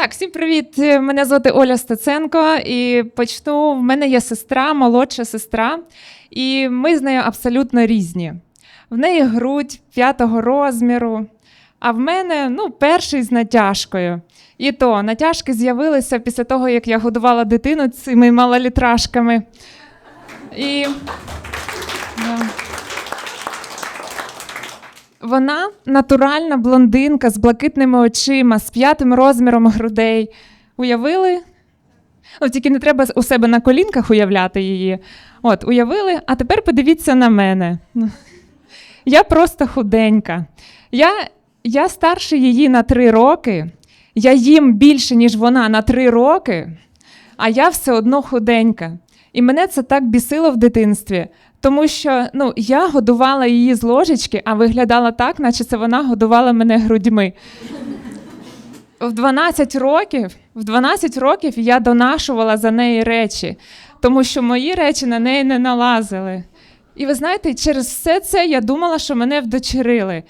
Так, всім привіт. Мене звати Оля Стеценко, і почну. В мене є сестра, молодша сестра, і ми з нею абсолютно різні. В неї грудь п'ятого розміру, а в мене ну, перший з натяжкою. І то натяжки з'явилися після того, як я годувала дитину цими малолітражками. І да. Вона натуральна блондинка з блакитними очима, з п'ятим розміром грудей. Уявили? Ну, тільки не треба у себе на колінках уявляти її. От, уявили, а тепер подивіться на мене. Я просто худенька. Я, я старше її на три роки. Я їм більше, ніж вона на три роки, а я все одно худенька. І мене це так бісило в дитинстві, тому що ну, я годувала її з ложечки, а виглядала так, наче це вона годувала мене грудьми. В 12 років в 12 років я донашувала за неї речі, тому що мої речі на неї не налазили. І ви знаєте, через все це я думала, що мене вдочерили.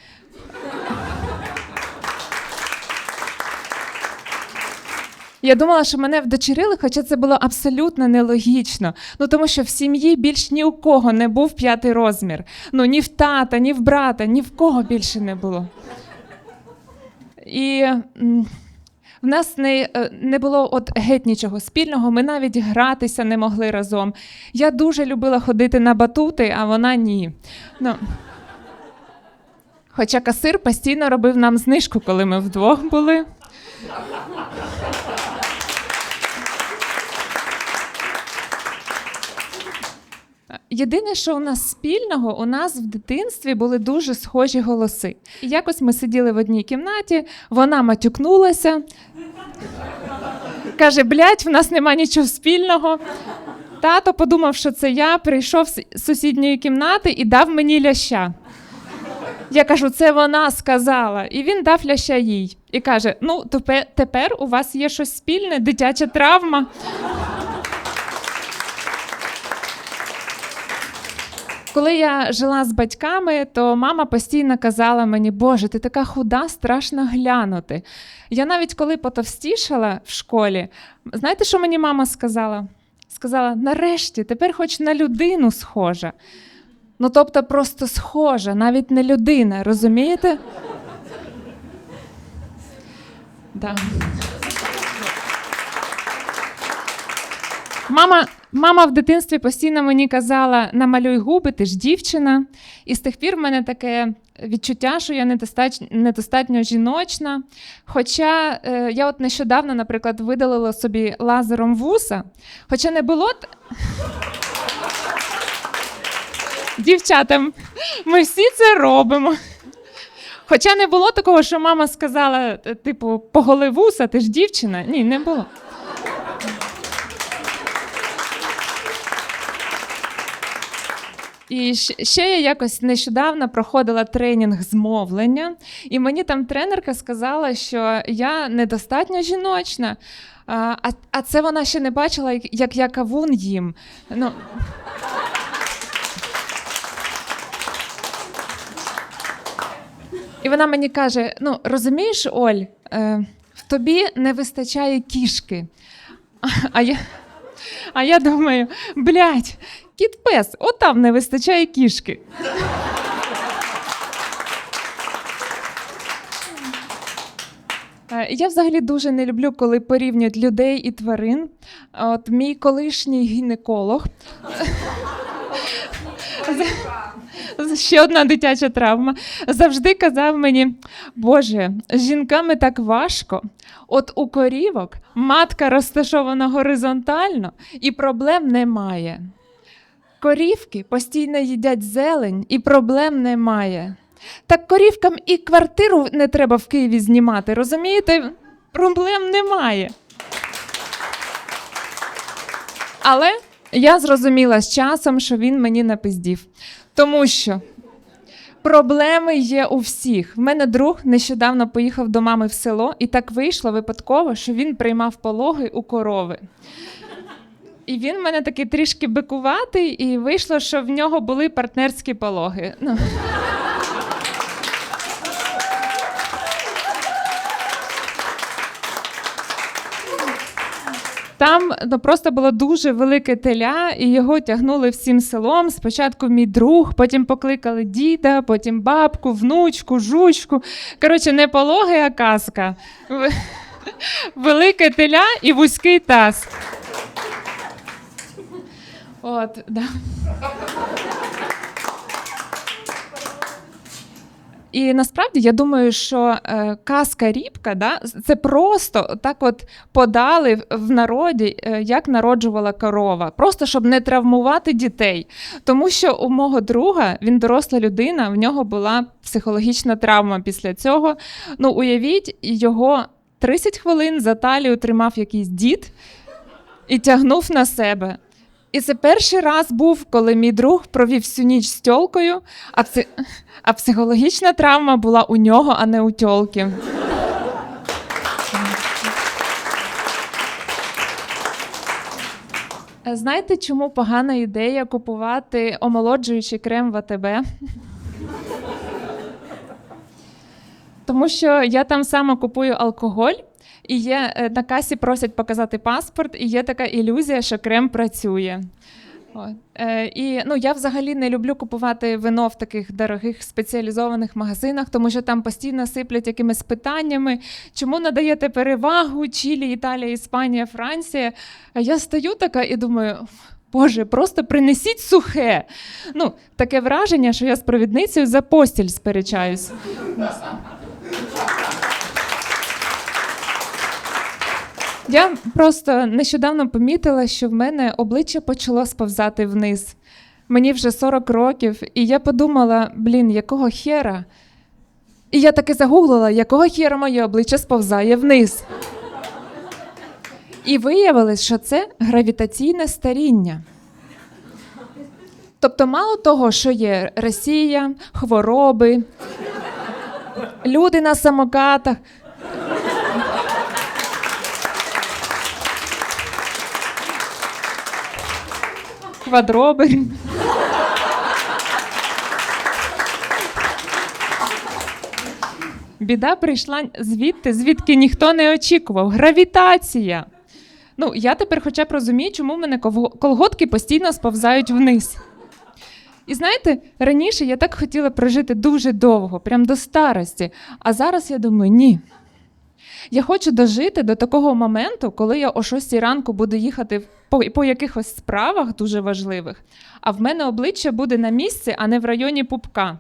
Я думала, що мене вдочерили, хоча це було абсолютно нелогічно. Ну тому що в сім'ї більш ні у кого не був п'ятий розмір. Ну ні в тата, ні в брата, ні в кого більше не було. І в нас не, е, не було от геть нічого спільного, ми навіть гратися не могли разом. Я дуже любила ходити на батути, а вона ні. Ну, Хоча касир постійно робив нам знижку, коли ми вдвох були. Єдине, що у нас спільного, у нас в дитинстві були дуже схожі голоси. І якось ми сиділи в одній кімнаті, вона матюкнулася, каже: блядь, в нас нема нічого спільного. Тато подумав, що це я, прийшов з сусідньої кімнати і дав мені ляща. Я кажу, це вона сказала. І він дав ляща їй. І каже: Ну, тепер, у вас є щось спільне, дитяча травма. Коли я жила з батьками, то мама постійно казала мені, Боже, ти така худа, страшно глянути. Я навіть коли потовстішала в школі, знаєте, що мені мама сказала? Сказала: нарешті, тепер хоч на людину схожа. Ну, тобто, просто схожа, навіть не людина, розумієте? Да. Мама мама в дитинстві постійно мені казала: намалюй губи, ти ж дівчина. І з тих пір в мене таке відчуття, що я недостатньо, недостатньо жіночна. Хоча е, я от нещодавно, наприклад, видалила собі лазером вуса, хоча не було. Дівчата, ми всі це робимо. Хоча не було такого, що мама сказала, типу, поголи вуса, ти ж дівчина. Ні, не було. І ще я якось нещодавно проходила тренінг змовлення, і мені там тренерка сказала, що я недостатньо жіночна, а а це вона ще не бачила, як я кавун їм. Ну, І вона мені каже: ну, розумієш, Оль, е, в тобі не вистачає кішки. А я а я думаю, блядь, кіт пес, отам не вистачає кішки. Е, я взагалі дуже не люблю, коли порівнюють людей і тварин. От мій колишній гінеколог. Ще одна дитяча травма. Завжди казав мені, Боже, з жінками так важко. От у корівок матка розташована горизонтально і проблем немає. Корівки постійно їдять зелень і проблем немає. Так корівкам і квартиру не треба в Києві знімати, розумієте? Проблем немає. Але я зрозуміла з часом, що він мені напиздів. Тому що проблеми є у всіх. В мене друг нещодавно поїхав до мами в село, і так вийшло випадково, що він приймав пологи у корови. І він в мене такий трішки бикуватий, і вийшло, що в нього були партнерські пологи. Ну. Там ну, просто було дуже велике теля, і його тягнули всім селом. Спочатку мій друг, потім покликали діда, потім бабку, внучку, жучку. Коротше, не пологи, а казка. Велике теля і вузький таз. От, да. І насправді я думаю, що е, казка Рібка, да, це просто так от подали в- народі, е, як народжувала корова, просто щоб не травмувати дітей. Тому що у мого друга він доросла людина, в нього була психологічна травма після цього. Ну, уявіть, його 30 хвилин за талію тримав якийсь дід і тягнув на себе. І це перший раз був, коли мій друг провів всю ніч з тьолкою, а, пси... а психологічна травма була у нього, а не у тьолки. Е, Знаєте, чому погана ідея купувати омолоджуючий крем в АТБ? Тому що я там саме купую алкоголь, і є е, на касі просять показати паспорт, і є така ілюзія, що крем працює. Е, і ну, я взагалі не люблю купувати вино в таких дорогих спеціалізованих магазинах, тому що там постійно сиплять якимись питаннями, чому надаєте перевагу Чилі, Італія, Іспанія, Франція. А я стою така і думаю. Боже, просто принесіть сухе. Ну, таке враження, що я з провідницею за постіль сперечаюсь. Я просто нещодавно помітила, що в мене обличчя почало сповзати вниз. Мені вже 40 років, і я подумала: блін, якого хера? І я таки загуглила, якого хера моє обличчя сповзає вниз. І виявилось, що це гравітаційне старіння. Тобто, мало того, що є Росія, хвороби, люди на самокатах. Квадроби. Біда прийшла звідти, звідки ніхто не очікував. Гравітація. Ну, я тепер хоча б розумію, чому в мене колготки постійно сповзають вниз. І знаєте, раніше я так хотіла прожити дуже довго, прям до старості. А зараз я думаю, ні. Я хочу дожити до такого моменту, коли я о 6 ранку буду їхати по, по якихось справах дуже важливих, а в мене обличчя буде на місці, а не в районі пупка.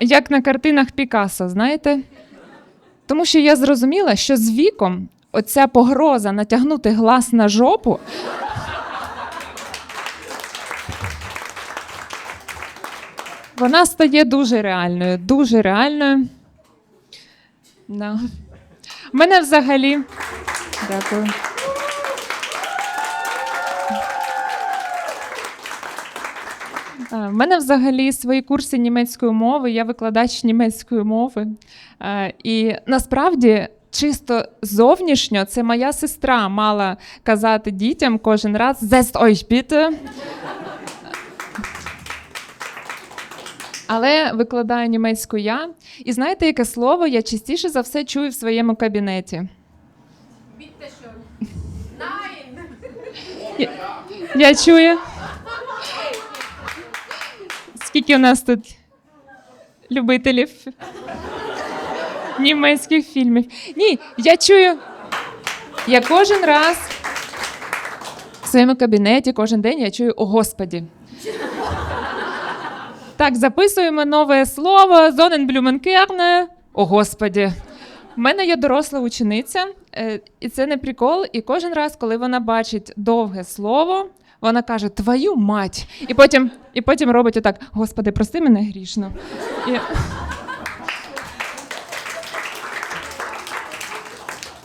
Як на картинах Пікассо, знаєте? Тому що я зрозуміла, що з віком оця погроза натягнути глас на жопу. Вона стає дуже реальною, дуже реальною. Да. У мене взагалі. Дякую. Е, В мене взагалі свої курси німецької мови, я викладач німецької мови. Е, І насправді, чисто зовнішньо, це моя сестра мала казати дітям кожен раз «Setzt euch bitte». Але викладаю німецьку я. І знаєте, яке слово я частіше за все чую в своєму кабінеті? Я, я чую. Скільки у нас тут любителів німецьких фільмів? Ні, я чую. Я кожен раз в своєму кабінеті, кожен день я чую о Господі. Так, записуємо нове слово Зоненблюменкерне. О Господі. У мене є доросла учениця, е, і це не прикол. І кожен раз, коли вона бачить довге слово, вона каже Твою мать! І потім, і потім робить отак: Господи, прости мене грішно. І...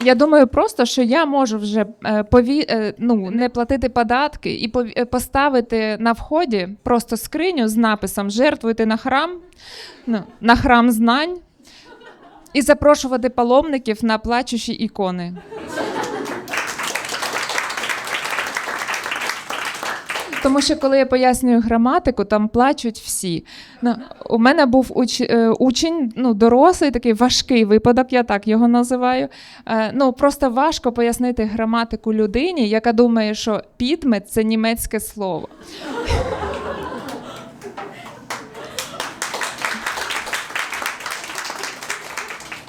Я думаю просто, що я можу вже е, пові... е, ну, не платити податки і пові- е, поставити на вході просто скриню з написом Жертвуйте на храм, ну, на храм знань і запрошувати паломників на плачучі ікони. Тому що коли я пояснюю граматику, там плачуть всі. Ну, у мене був уч, е, учень, ну, дорослий, такий важкий випадок, я так його називаю. Е, ну, просто важко пояснити граматику людині, яка думає, що підмет це німецьке слово.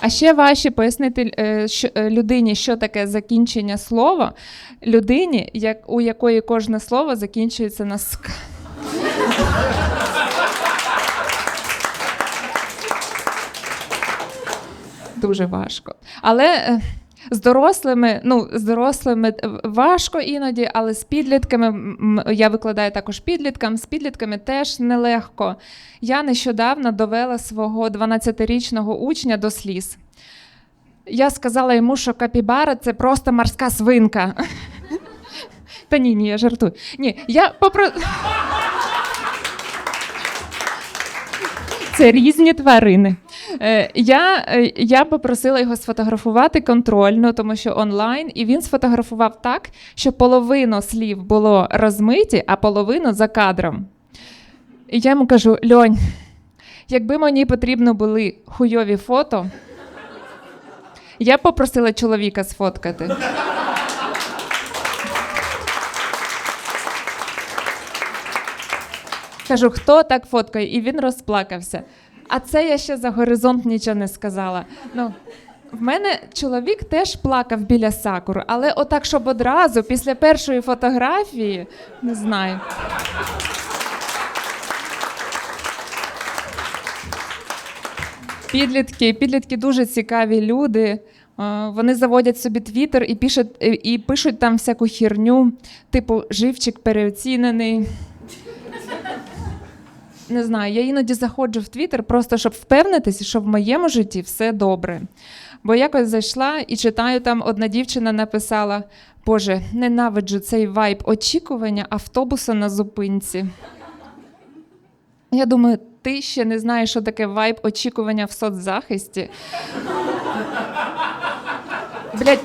А ще важче пояснити е, е, людині, що таке закінчення слова, людині, як, у якої кожне слово закінчується на ск. Дуже важко. Але е, з дорослими, ну, з дорослими е, важко іноді, але з підлітками, я викладаю також підліткам, з підлітками теж нелегко. Я нещодавно довела свого 12-річного учня до сліз. Я сказала йому, що капібара це просто морська свинка. Та ні, ні, я жартую. Ні, я попро... Це різні тварини. Е, Я, е, я попросила його сфотографувати контрольно, тому що онлайн, і він сфотографував так, що половину слів було розмиті, а половину за кадром. І я йому кажу: Льонь, якби мені потрібно були хуйові фото, я попросила чоловіка сфоткати. Кажу, хто так фоткає? І він розплакався. А це я ще за горизонт нічого не сказала. Ну, в мене чоловік теж плакав біля сакур, але отак, щоб одразу, після першої фотографії, не знаю. Підлітки, підлітки дуже цікаві люди. Вони заводять собі твіттер і пишуть, і пишуть там всяку хірню, типу живчик переоцінений. Не знаю, я іноді заходжу в Твіттер, просто щоб впевнитися, що в моєму житті все добре. Бо якось зайшла і читаю, там одна дівчина написала: Боже, ненавиджу цей вайб очікування автобуса на зупинці. Я думаю, ти ще не знаєш, що таке вайб очікування в соцзахисті. Блять,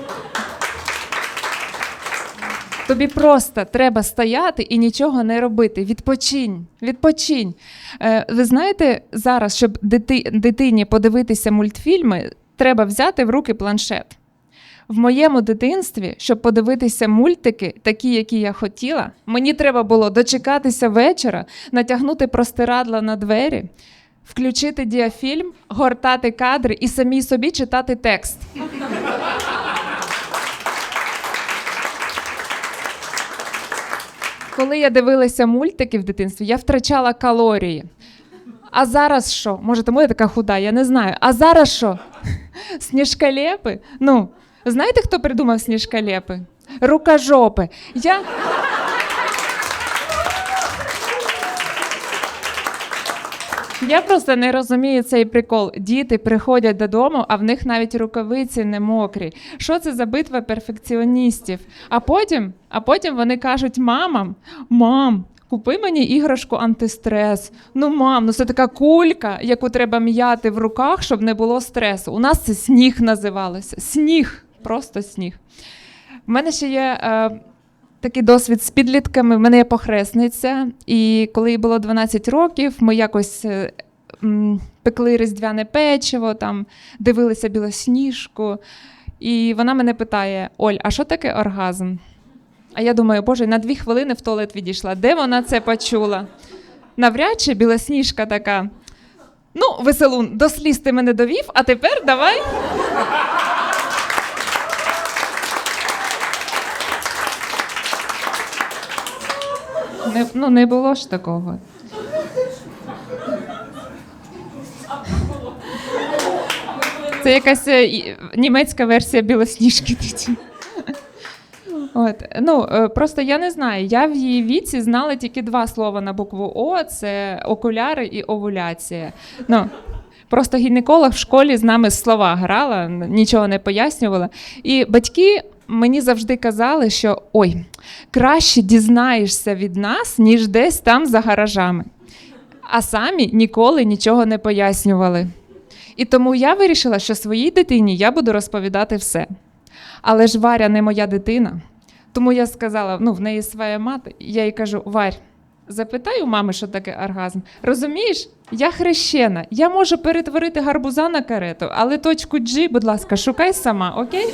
Тобі просто треба стояти і нічого не робити. Відпочинь, відпочинь. Е, ви знаєте, зараз, щоб дити, дитині подивитися мультфільми, треба взяти в руки планшет. В моєму дитинстві, щоб подивитися мультики, такі, які я хотіла, мені треба було дочекатися вечора, натягнути простирадла на двері, включити діафільм, гортати кадри і самій собі читати текст. Коли я дивилася мультики в дитинстві, я втрачала калорії. А зараз що? Може, тому я така худа, я не знаю. А зараз що? Сніжкалєпи? Ну, знаєте, хто придумав сніжкалєпи? Рукожопи. Я. Я просто не розумію цей прикол. Діти приходять додому, а в них навіть рукавиці не мокрі. Що це за битва перфекціоністів? А потім, а потім вони кажуть мамам: мам, купи мені іграшку антистрес. Ну, мам, ну це така кулька, яку треба м'яти в руках, щоб не було стресу. У нас це сніг називалося. Сніг, просто сніг. У мене ще є. Е, Такий досвід з підлітками. В мене є похресниця, і коли їй було 12 років, ми якось е, пекли різдвяне печиво, там дивилися білосніжку. І вона мене питає: Оль, а що таке оргазм? А я думаю, боже, на дві хвилини в туалет відійшла. Де вона це почула? Навряд чи білосніжка така. Ну, веселун, до сліз ти мене довів, а тепер давай. Не, ну, не було ж такого. Це якась е, німецька версія білосніжки. От. Ну, е, просто я не знаю. Я в її віці знала тільки два слова на букву О: це окуляри і овуляція. Ну, просто гінеколог в школі з нами слова грала, нічого не пояснювала. І батьки мені завжди казали, що ой, краще дізнаєшся від нас, ніж десь там за гаражами. А самі ніколи нічого не пояснювали. І тому я вирішила, що своїй дитині я буду розповідати все. Але ж Варя не моя дитина. Тому я сказала: ну, в неї своя мати, я їй кажу: Варь, запитай у мами, що таке оргазм. Розумієш, я хрещена, я можу перетворити гарбуза на карету, але точку G, будь ласка, шукай сама, окей?